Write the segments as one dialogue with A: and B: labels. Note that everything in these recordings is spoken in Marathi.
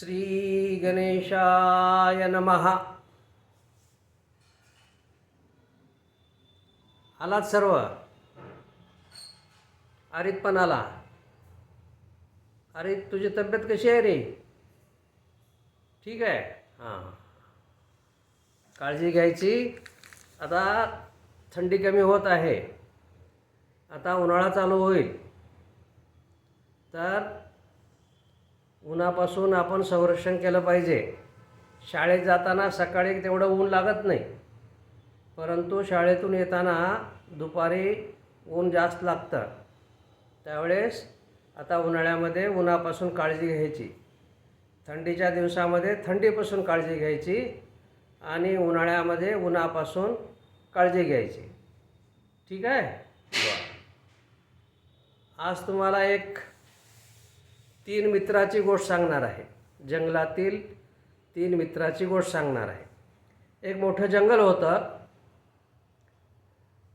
A: श्री गणेशाय नमः. आलात सर्व? अरित पण आला. अरे तुझी तब्येत कशी आहे रे? ठीक आहे? हां. काळजी घ्यायची. आता थंडी कमी होत आहे. आता उन्हाळा चालू होईल. तर उन्हापासून आपण संरक्षण केलं पाहिजे. शाळेत जाताना सकाळी तेवढं ऊन लागत नाही. परंतु शाळेतून येताना दुपारी ऊन जास्त लागतं. त्यावेळेस आता उन्हाळ्यामध्ये उन्हापासून काळजी घ्यायची. थंडीच्या दिवसामध्ये थंडीपासून काळजी घ्यायची आणि उन्हाळ्यामध्ये उन्हापासून काळजी घ्यायची. ठीक आहे? आज तुम्हाला एक तीन मित्राची गोष्ट सांगणार आहे. जंगलातील तीन मित्राची गोष्ट सांगणार आहे. एक मोठं जंगल होतं.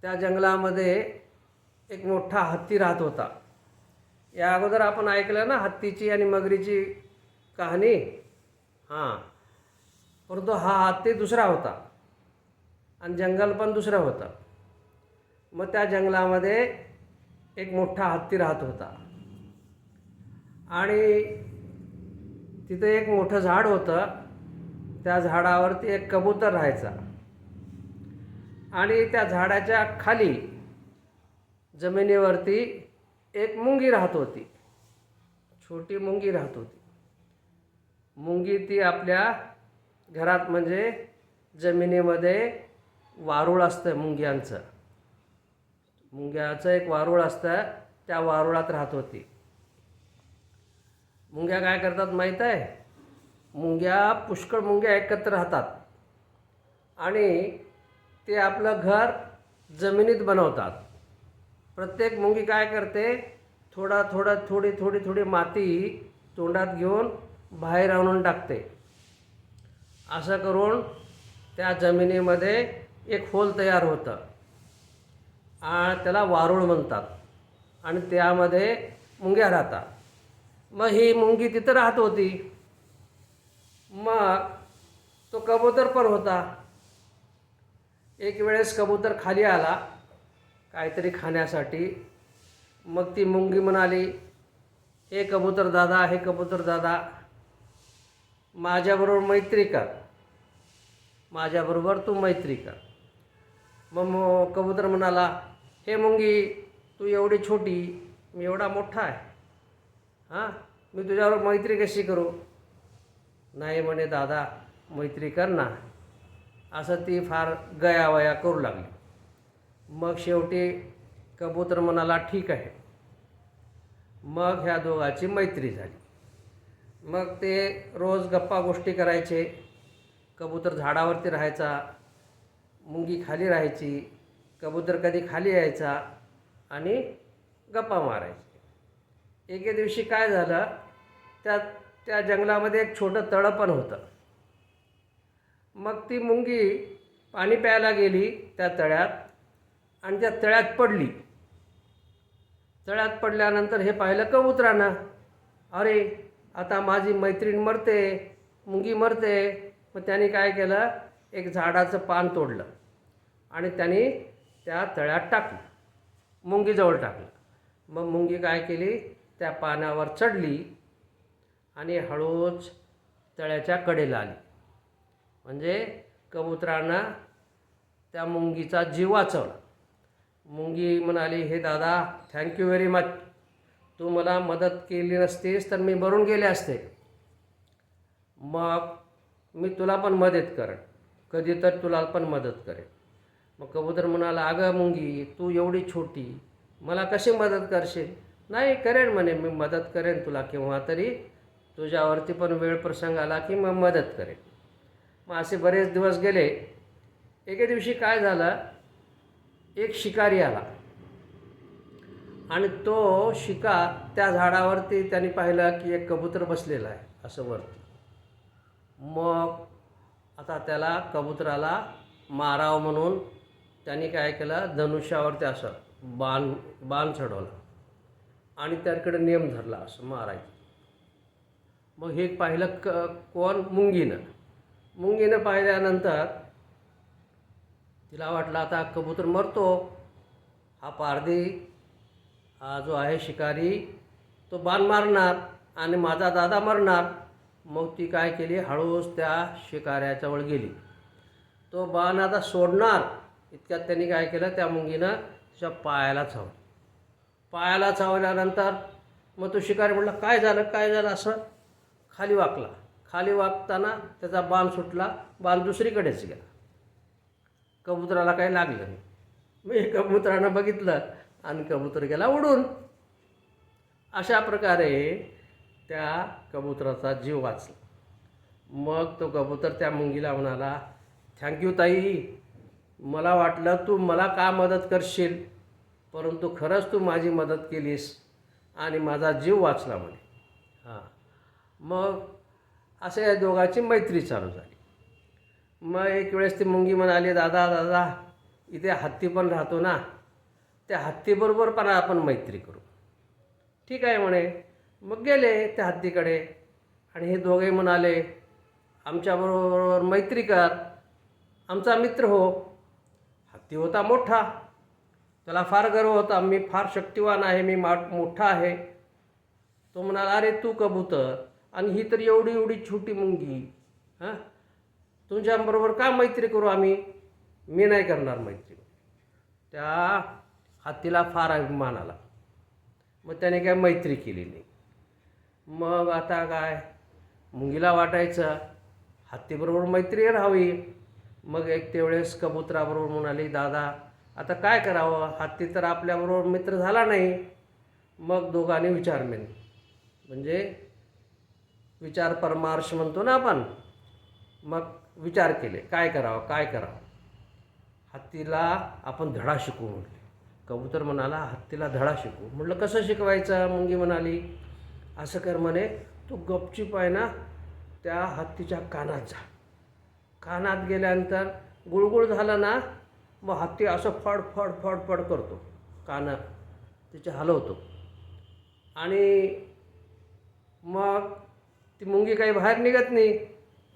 A: त्या जंगलामध्ये एक मोठा हत्ती राहत होता. या अगोदर आपण ऐकलं ना हत्तीची आणि मगरीची कहाणी? हां. परंतु हा हत्ती दुसरा होता आणि जंगल पण दुसरं होतं. मग त्या जंगलामध्ये एक मोठा हत्ती राहत होता. आणि तिथं एक मोठं झाड होतं. त्या झाडावरती एक कबूतर राहायचा. आणि त्या झाडाच्या खाली जमिनीवरती एक मुंगी राहत होती. छोटी मुंगी राहत होती. मुंगी ती आपल्या घरात म्हणजे जमिनीमध्ये वारूळ असतं मुंग्यांचं. मुंग्याचं एक वारूळ असतं त्या वारुळात राहत होती. मुंग्या काय करतात माहीत आहे? मुंग्या पुष्कळ मुंग्या एकत्र राहतात. आणि ते आपलं घर जमिनीत बनवतात. प्रत्येक मुंगी काय करते? थोडा थोडा थोडी थोडी थोडी माती तोंडात घेऊन बाहेर आणून टाकते. असं करून त्या जमिनीमध्ये एक होल तयार होतं. आणि त्याला वारूळ म्हणतात. आणि त्यामध्ये मुंग्या राहतात. मग ही मुंगी तिथं राहत होती. मग तो कबूतर पण होता. एक वेळेस कबूतर खाली आला काहीतरी खाण्यासाठी. मग ती मुंगी म्हणाली हे कबूतर दादा हे कबूतर दादा माझ्याबरोबर मैत्री कर. माझ्याबरोबर तू मैत्री कर. मग मग कबूतर म्हणाला हे मुंगी तू एवढी छोटी मी एवढा मोठा आहे. हां? मी तुझ्याबरोबर मैत्री कशी करू? नाही म्हणे दादा मैत्री कर ना. असं ती फार गयावया करू लागली. मग शेवटी कबूतर म्हणाला ठीक आहे. मग ह्या दोघाची मैत्री झाली. मग ते रोज गप्पा गोष्टी करायचे. कबूतर झाडावरती राहायचा मुंगी खाली राहायची कबूतर कधी खाली यायचा आणि गप्पा मारायची. एके दिवशी काय झालं? त्या त्या जंगलामध्ये एक छोटं तळं पण होतं. मग ती मुंगी पाणी प्यायला गेली त्या तळ्यात आणि त्या तळ्यात पडली. तळ्यात पडल्यानंतर हे पाहिलं कबुतरानं अरे आता माझी मैत्रीण मरते मुंगी मरते. मग त्यांनी काय केलं? एक झाडाचं पान तोडलं आणि त्यांनी त्या तळ्यात टाकलं. मुंगीजवळ टाकलं. मग मुंगी काय केली? त्या पानावर चढली आणि हळूच तळ्याच्या कडेला आली. म्हणजे कबुतरांना त्या मुंगीचा जीव वाचवला. मुंगी म्हणाली हे दादा थँक्यू व्हेरी मच तू मला मदत केली नसतीस तर मी मरून गेले असते. मग मी तुला पण मदत करेन. कधी तर तुला पण मदत करेन. मग कबूतर म्हणाला अगं मुंगी तू एवढी छोटी मला कशी मदत करशील? नाही करेन म्हणे मी मदत करेन तुला केव्हा तरी. तुझ्यावरती पण वेळ प्रसंग आला की मग मदत करेन. मग असे बरेच दिवस गेले. एके दिवशी काय झालं? एक शिकारी आला. आणि तो शिकार त्या झाडावरती त्यांनी पाहिलं की एक कबूतर बसलेला आहे असं वरती. मग आता त्याला कबुतराला मारावं म्हणून त्यांनी काय केलं? धनुष्यावरती असं बाण बाण चढवला. आणि त्याकडे नियम धरला असं मारायचं मग हे पाहिलं क कोण? मुंगीनं. मुंगीनं पाहिल्यानंतर तिला वाटलं आता कबूतर मरतो. हा पारधी हा जो आहे शिकारी तो बाण मारणार आणि माझा दादा मरणार. मग ती काय केली? हळूच त्या शिकाऱ्याजवळ गेली. तो बाण आता सोडणार. इतक्यात त्यांनी काय केलं? त्या मुंगीनं तिच्या पायाला चावलं. पायाला चावल्यानंतर मग तो शिकारी म्हटला काय झालं? काय झालं? असं खाली वाकला. खाली वाकताना त्याचा बाण सुटला. बाण दुसरीकडेच गेला. कबुतराला काही लागलं नाही. मी कबुतरानं बघितलं आणि कबूतर गेला उडून. अशा प्रकारे त्या कबुतराचा जीव वाचला. मग तो कबूतर त्या मुंगीला म्हणाला थँक्यू ताई. मला वाटलं तू मला का मदत करशील? परंतु खरंच तू माझी मदत केलीस आणि माझा जीव वाचला म्हणे. हां. मग असं या दोघांची मैत्री चालू झाली. मग एक वेळेस ती मुंगी म्हणाली दादा दादा इथे हत्ती पण राहतो ना त्या हत्तीबरोबर पण आपण मैत्री करू. ठीक आहे म्हणे. मग गेले त्या हत्तीकडे आणि हे दोघे म्हणाले आमच्याबरोबर मैत्री कर आमचा मित्र हो. हत्ती होता मोठा त्याला फार गर्व होता मी फार शक्तिवान आहे मी मा मोठा आहे. तो म्हणाला अरे तू कबूतर आणि ही तर एवढी एवढी छोटी मुंगी हां? तुमच्याबरोबर का मैत्री करू आम्ही? मी नाही करणार मैत्री. त्या हत्तीला फार अभिमान आला. मग त्याने काय मैत्री केली नाही. मग आता काय? मुंगीला वाटायचं हत्तीबरोबर मैत्री राहावी. मग एक तेवढेस कबुतराबरोबर म्हणाली दादा आता काय करावं? हत्ती तर आपल्याबरोबर मित्र झाला नाही. मग दोघांनी विचार मेन म्हणजे विचार परमार्श म्हणतो ना आपण. मग विचार केले. काय करावं? काय करावं? हत्तीला आपण धडा शिकवू म्हटले. कबूतर म्हणाला हत्तीला धडा शिकवू. म्हटलं कसं शिकवायचं? मुंगी म्हणाली. असं कर म्हणे तो गपचीप आहे ना त्या हत्तीच्या कानात जा. कानात गेल्यानंतर गुळगुळ झालं ना मग हत्ती असं फड फड फड फड करतो. कानं तिचे हलवतो. आणि मग ती मुंगी काही बाहेर निघत नाही.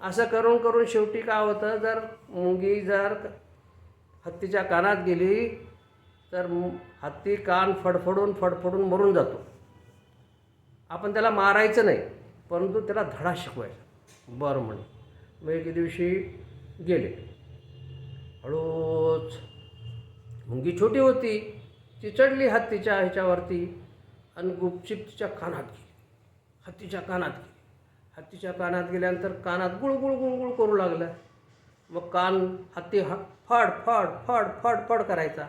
A: असं करून करून शेवटी काय होतं जर मुंगी जर हत्तीच्या कानात गेली तर हत्ती कान फडफडून फडफडून मरून जातो. आपण त्याला मारायचं नाही परंतु त्याला धडा शिकवायचा. बरं म्हणे. मग एके दिवशी गेले. हळूच मुंगी छोटी होती. ती चढली हत्तीच्या ह्याच्यावरती आणि गुपचिप तिच्या कानात गेली. हत्तीच्या कानात गेली. हत्तीच्या कानात गेल्यानंतर कानात गुळगुळ गुळगुळ करू लागलं. मग कान हत्ती ह फड फड फड फड फड करायचा.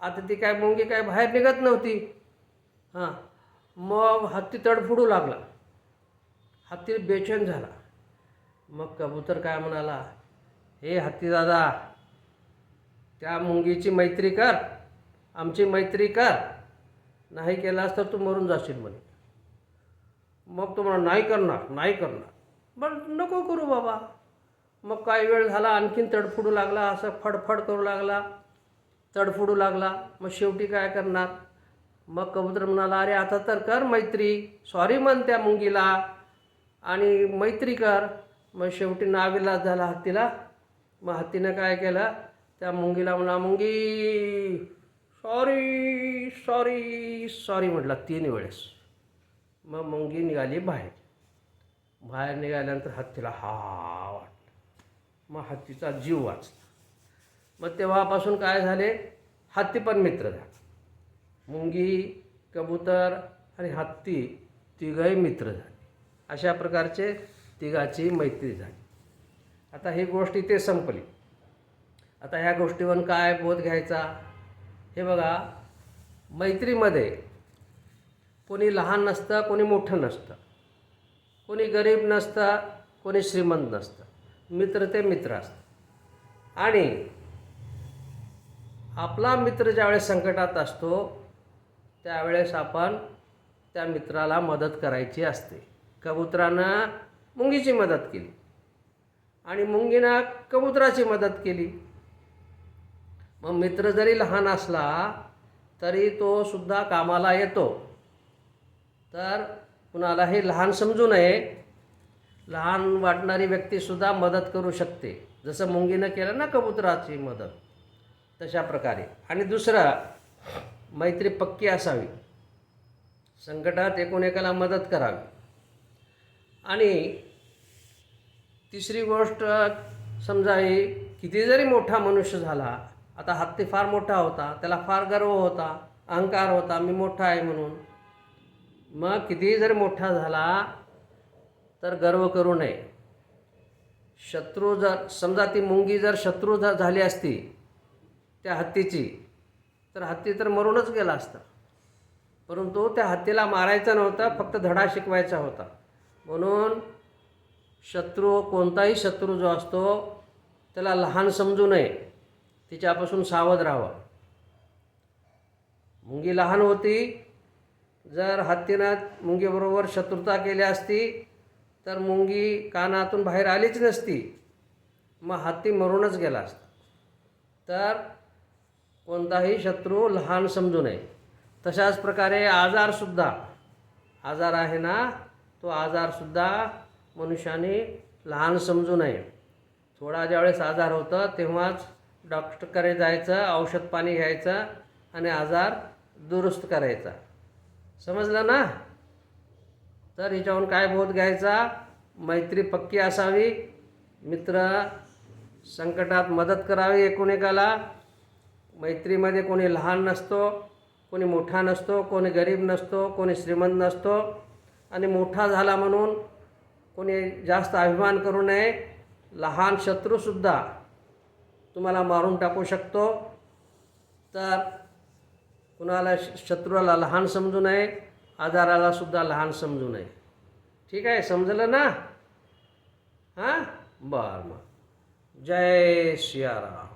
A: आता ती काय मुंगी काय बाहेर निघत नव्हती. हां. मग हत्ती तडफुडू लागला. हत्ती बेचैन झाला. मग कबूतर काय म्हणाला हे हत्ती दादा त्या मुंगीची मैत्री कर आमची मैत्री कर. नाही केलास तर तू मरून जाशील म्हणे. मग तो म्हणा नाही करणार नाही करणार. बरं नको करू बाबा. मग काही वेळ झाला आणखीन तडफडू लागला असं फडफड करू लागला तडफडू लागला. मग शेवटी काय करणार? मग कबूतर म्हणाला अरे आता तर कर मैत्री. सॉरी म्हण त्या मुंगीला. आणि मैत्री कर. मग शेवटी नाविलाज झाला हत्तीला. मग हत्तीनं काय केलं? त्या मुंगीला म्हणा मुंगी. सॉरी सॉरी सॉरी म्हटला तीन वेळेस. मग मुंगी निघाली बाहेर. बाहेर निघाल्यानंतर हत्तीला हा वाटलं. मग हत्तीचा जीव वाचला. मग तेव्हापासून काय झाले? हत्ती पण मित्र झाले. मुंगी कबूतर आणि हत्ती तिघही मित्र झाले. अशा प्रकारचे तिघाची मैत्री झाली. आता ही गोष्ट इथे संपली. आता ह्या गोष्टीवर काय बोध घ्यायचा? हे बघा मैत्रीमध्ये कोणी लहान नसतं कोणी मोठं नसतं. कोणी गरीब नसतं कोणी श्रीमंत नसतं. मित्र ते मित्र असतं. आणि आपला मित्र ज्यावेळेस संकटात असतो त्यावेळेस आपण त्या मित्राला मदत करायची असते. कबुतरानं मुंगीची मदत केली. आणि मुंगीनं कबुतराची मदत केली. मग मित्र जरी लहान असला तरी तो सुद्धा कामाला येतो. तर कुणालाही लहान समजू नये. लहान वाटणारी व्यक्तीसुद्धा मदत करू शकते. जसं मुंगीनं केलं ना कबुतराची मदत तशा प्रकारे. आणि दुसरं मैत्री पक्की असावी. संकटात एकूण एकाला मदत करावी. आणि तिसरी गोष्ट समजा ही किती जरी मोठा मनुष्य झाला आता हत्ती फार मोठा होता त्याला फार गर्व होता अहंकार होता मी मोठा आहे म्हणून. मग कितीही जर मोठा झाला तर गर्व करू नये. शत्रू जर समजा ती मुंगी जर शत्रू झाली असती त्या हत्तीची तर हत्ती तर मरूनच गेला असता. परंतु त्या हत्तीला मारायचं नव्हतं फक्त धडा शिकवायचा होता. म्हणून शत्रू कोणताही शत्रू जो असतो त्याला लहान समजू नये. तिच्यापासून सावध राहावं. मुंगी लहान होती जर हत्तीनं मुंगीबरोबर शत्रुता केली असती तर मुंगी कानातून बाहेर आलीच नसती. मग हत्ती मरूनच गेला असता. तर कोणताही शत्रू लहान समजू नये. तशाच प्रकारे आजारसुद्धा आजार आहे ना तो आजारसुद्धा मनुष्याने लहान समजू नये. थोडा ज्यावेळेस आजार होतं तेव्हाच डॉक्टरकडे जायचं औषध पाणी घ्यायचं आणि आजार दुरुस्त करायचा. समजलं ना? तर हिच्याहून काय बोध घ्यायचा? मैत्री पक्की असावी. मित्र संकटात मदत करावी एकूण एकाला मैत्रीमध्ये कोणी लहान नसतो कोणी मोठा नसतो कोणी गरीब नसतो कोणी श्रीमंत नसतो आणि मोठा झाला म्हणून कोणी जास्त अभिमान करू नये. लहान शत्रूसुद्धा तुम्हाला मारून टाकू शकतो. तर कुणाला श- शत्रूला लहान समजू नये आजाराला सुद्धा लहान समजू नये. ठीक आहे? समजलं ना? हां? बरं मग. जय सियाराम.